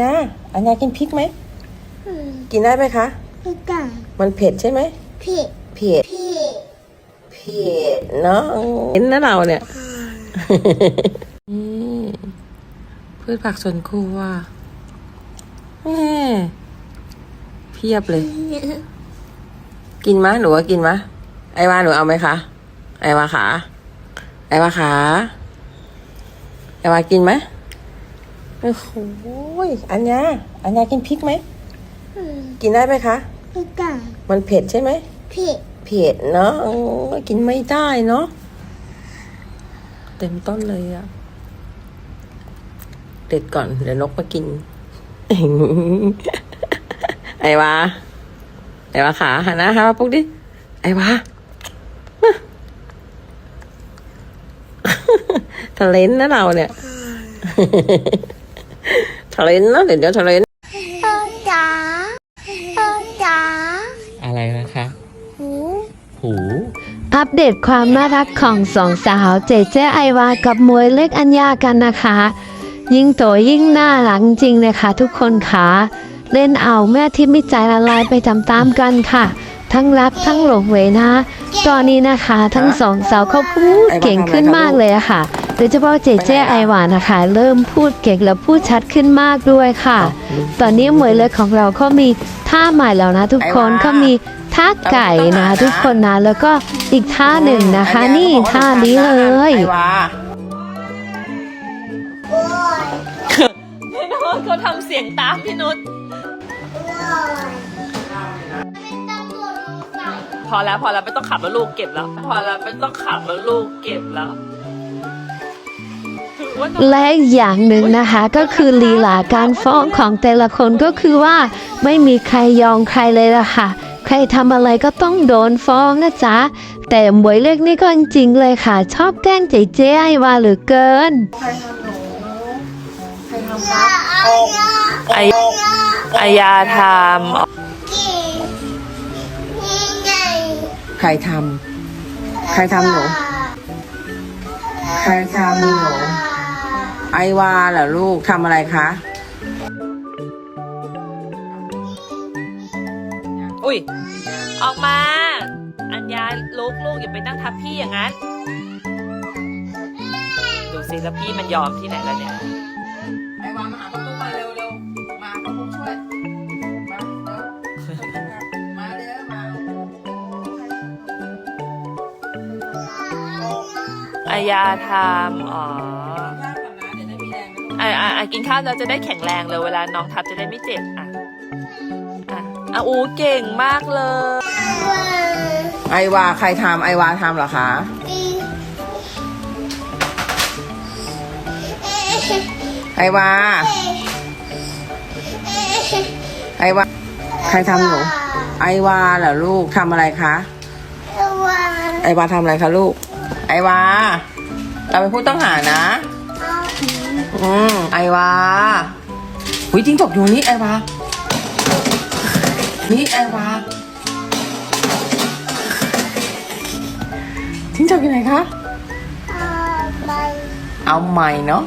ยาอันยากินพริกไหมอืมกินได้ไหมคะพี่กังมันเผ็ดใช่ไหมพี่เผ็ดพี่เผ็ดเนาะเห็นนะเราเนี่ยอืมพืชผักสวนครัวแม่เพียบเลย กินมะหนูว่ากินมะไอวาหนูเอาไหมคะ ไอวาขา ไอวาขา ไอวากินไหม โอ้โหอันยาอันยากินพริกไหมอืมกินได้ไหมคะพี่กังมันเผ็ดใช่ไหมพี่เผ็ดเนาะโอ้ยกินไม่ได้เนาะ เต็มต้นเลยอะเด็ดก่อน เดี๋ยวนกมากิน ไอวาไอวาขาหันหน้าหาปุ๊กดิ ไอวาทะเลนนะเราเนี่ย ทะเลนนะเดี๋ยวเดี๋ยวทะเลนพ่อจ๋าพ่อจ๋าอะไรนะคะ หูหูอัปเดตความน่ารักของสองสาวเจเจไอวากับมวยเล็กอัญญากันนะคะ ยิ่งโตยิ่งน่ารักจริงเลยค่ะทุกคนค่ะเล่นเอาแม่ที่ไม่ใจละลายไปตามๆกันค่ะ ทั้งรักทั้งหลงเหวนะ ตอนนี้นะคะ ทั้งสองสาวเขาพูดเก่งขึ้นมากเลยอะค่ะ โดยเฉพาะเจเจไอวานะคะ เริ่มพูดเก่งและพูดชัดขึ้นมากด้วยค่ะ ตอนนี้หมวยเล็กของเราเขามีท่าใหม่แล้วนะทุกคนไอ้วาเขามีท่าไก่นะทุกคนนะแล้วก็อีกท่าหนึ่งนะคะ นี่ท่านี้เลยไอวาโอ้ยพี่นุชเขาทำเสียงตามพี่นุชโอ้ยเป็นตำรวจลงใส่พอแล้วพอแล้วไม่ต้องขับแล้วลูกเก็บแล้ว พอแล้วไม่ต้องขับแล้วลูกเก็บแล้วถือว่าน้อง และอีกอย่างหนึ่งนะคะก็คือลีลาการฟ้องของแต่ละคนก็คือว่า ไม่มีใครยอมใครเลยล่ะค่ะ ใครทำอะไรก็ต้องโดนฟ้องนะจ๊ะ แต่หมวยเล็กนี่ก็จริงๆเลยค่ะ ชอบแกล้งเจ๊เจ๊ไอวาเหลือเกินไอไอยาทกี่นี่ไงใครทำ ใครทำหนู ใครทำหนู ไอวาเหรอลูกทำอะไรคะำอุ้ยออกมา อัญญาลูกลูกอย่าไปนั่งทับพี่อย่างนั้น ดูสิแล้วพี่มันยอมที่ไหนแล้วเนี่ยไอวามาหาป้าปุ๊กมาเร็วเร็วมาป้าปุ๊กช่วยมาเร็วมาเร็วมาอายาทำอ๋อ กอะอะอะกินข้าวเราจะได้แข็งแรงเลยเวลาน้องทับจะได้ไม่เจ็บอะอะอะอูเก่งมากเลย ไอวาใครทำไอวาทำเหรอคะ ไอวา ไอวา ใครทำหนูไอวาเหรอลูกทำอะไรคะ ไอวาทำอะไรคะลูก ไอวา เราเป็นผู้ต้องหานะ อืมไอวาหุยจริงจกอยู่นี่ไอวานี่ไอวาจิ้งจกอยู่ไหนคะ เอาใหม่เนาะ